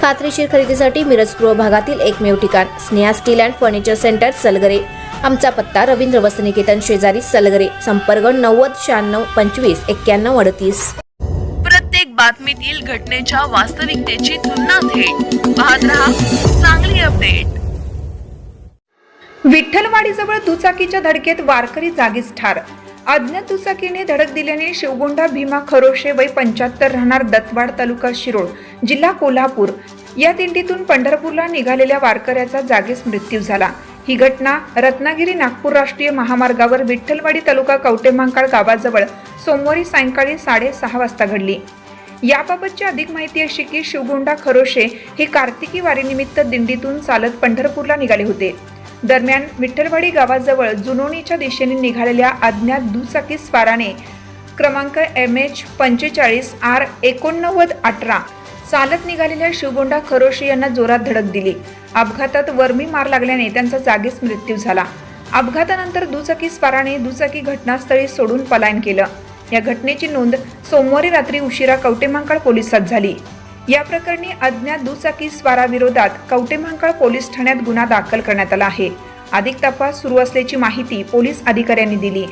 खात्रीशीर खरेदीसाठी मिरज पूर्व भागातील एकमेव ठिकाण Sneha steel and furniture centre Salgare. आमचा पत्ता रवींद्र वसनिकेतन शेजारी सलगरे संपर्क नव्वद शहाण्णव पंचवीस एक्क्याण्णव अडतीस. प्रत्येक बातमीतील घटनेच्या वास्तविकतेची तुलना थेट. पाहत रहा चांगली अपडेट. विठ्ठलवाडीजवळ दुचाकीच्या धडकेत वारकरी जागीच ठार. अज्ञात दुचाकीने धडक दिल्याने शिवगोंडा भीमा खरोशे वय पंच्याहत्तर राहणार दत्तवाड तालुका शिरोळ जिल्हा कोल्हापूर. या दिंडीतून पंढरपूरला निघालेल्या वारकऱ्याचा जागीच मृत्यू झाला. ही घटना रत्नागिरी नागपूर राष्ट्रीय महामार्गावर विठ्ठलवाडी तालुका कवटेमांकाळ गावाजवळ सोमवारी सायंकाळी साडेसहा वाजता घडली. याबाबतची अधिक माहिती अशी की शिवगोंडा खरोशे हे कार्तिकी वारीनिमित्त दिंडीतून चालत पंढरपूरला निघाले होते. दरम्यान विठ्ठलवाडी गावाजवळ जुनोणीच्या दिशेने निघालेल्या अज्ञात दुचाकी स्वाराने क्रमांक एम एच पंचेचाळीस आर एकोणनव्वद अठरा चालत निघालेल्या शिवगोंडा खरोशी यांना जोरात धडक दिली. अपघातात वर्मी मार लागल्याने त्यांचा जागीच मृत्यू झाला. अपघातानंतर दुचाकी स्वाराने दुचाकी घटनास्थळी सोडून पलायन केलं. या घटनेची नोंद सोमवारी रात्री उशिरा कवटेमांकाळ पोलिसात झाली. या प्रकरणी अज्ञात दुचाकी स्वाराविरोधात कवटेमहांकाळ पोलीस ठाण्यात गुन्हा दाखल करण्यात आला आहे. अधिक तपास सुरू असल्याची माहिती पोलीस अधिकाऱ्यांनी दिली.